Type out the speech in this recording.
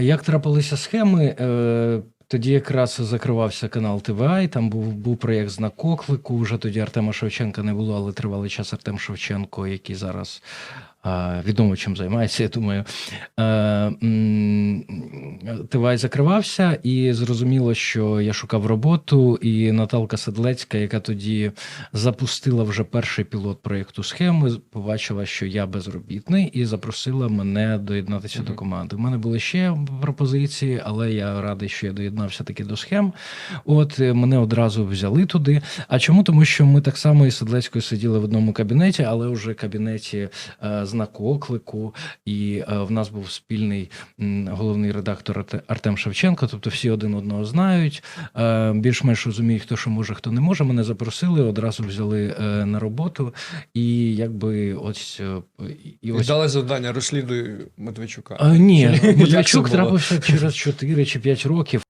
Як трапилися схеми? Е, Тоді якраз закривався канал ТВА, там був, був проєкт знак оклику. Вже тоді Артема Шевченка не було, але тривалий час Артем Шевченко, який зараз е, відомо чим займається, я думаю. Е, ТВА закривався, і зрозуміло, що я шукав роботу, і Наталка Седлецька, яка тоді запустила вже перший пілот проєкту схеми, побачила, що я безробітний, і запросила мене доєднатися до команди. У мене були ще пропозиції, але я радий, що я доєднався таки до схем. От е, мене одразу взяли туди. А чому? Тому що ми так само із Седлецькою сиділи в одному кабінеті, але вже кабінеті е, знаку оклику, і е, в нас був спільний м, головний редактор Арте- Артем Шевченко. Тобто всі один одного знають, е, більш-менш розуміють, хто що може, хто не може. Мене запросили, одразу взяли е, на роботу, і якби ось е, і І ось дали завдання розслідуй Медведчука. а, ні, було? трапився через 4 чи 5 років.